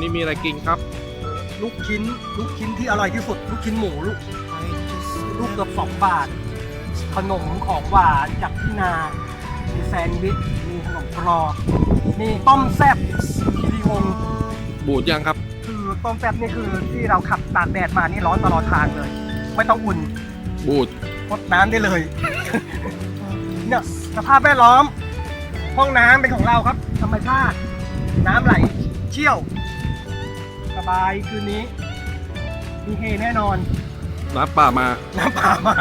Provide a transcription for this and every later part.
นี้มีอะไรกินครับ ลูกชิ้น ลูกชิ้นที่อร่อยที่สุด ลูกชิ้นหมูลูกลูกเกือบสองบาท ขนมของหวานจากที่นา มีแซนด์วิช มีขนมกรอบมีต้มแซ่บคิริวงศ์บูดยังครับ คือต้มแซ่บนี่คือที่เราขับตากแดดมานี่ร้อนตลอดทางเลย ไม่ต้องอุ่นบูดพดน้ำได้เลย เนี่ยสภาพแวดล้อม ห้องน้ำเป็นของเราครับ ธรรมชาติ น้ำไหลเชี่ยว สบายคืนนี้ มีเฮแน่นอน น้ำป่ามา น้ำป่ามา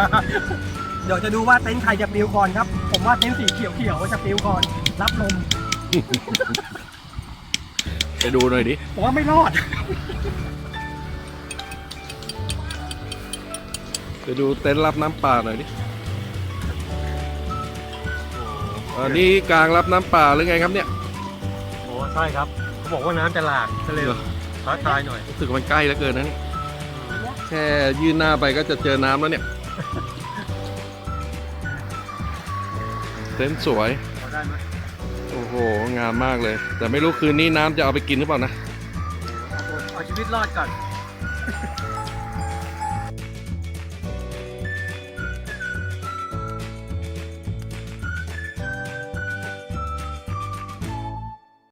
เดี๋ยวจะดูว่าเต็นท์ใครจะปลิวก่อนครับ ผมว่าเต็นท์สีเขียวเขียวๆจะปลิวก่อน รับลม ไปดูหน่อยดิ ผมว่าไม่รอด ไปดูเต็นท์รับน้ำป่าหน่อยดิอันนี้กลางรับน้ำป่าหรือไงครับเนี่ย โอ้ใช่ครับ เขาบอกว่าน้ำจะหลากก็เลยเหรอ ท้าทายหน่อย รู้สึกว่ามันใกล้แล้วเกินนะนี่แค่ยื่นหน้าไปก็จะเจอน้ำแล้วเนี่ยเต็นท์สวย พอได้ไหมโอ้โห งามมากเลย แต่ไม่รู้คืนนี้น้ำจะเอาไปกินหรือเปล่านะ เอาชีวิตรอดก่อน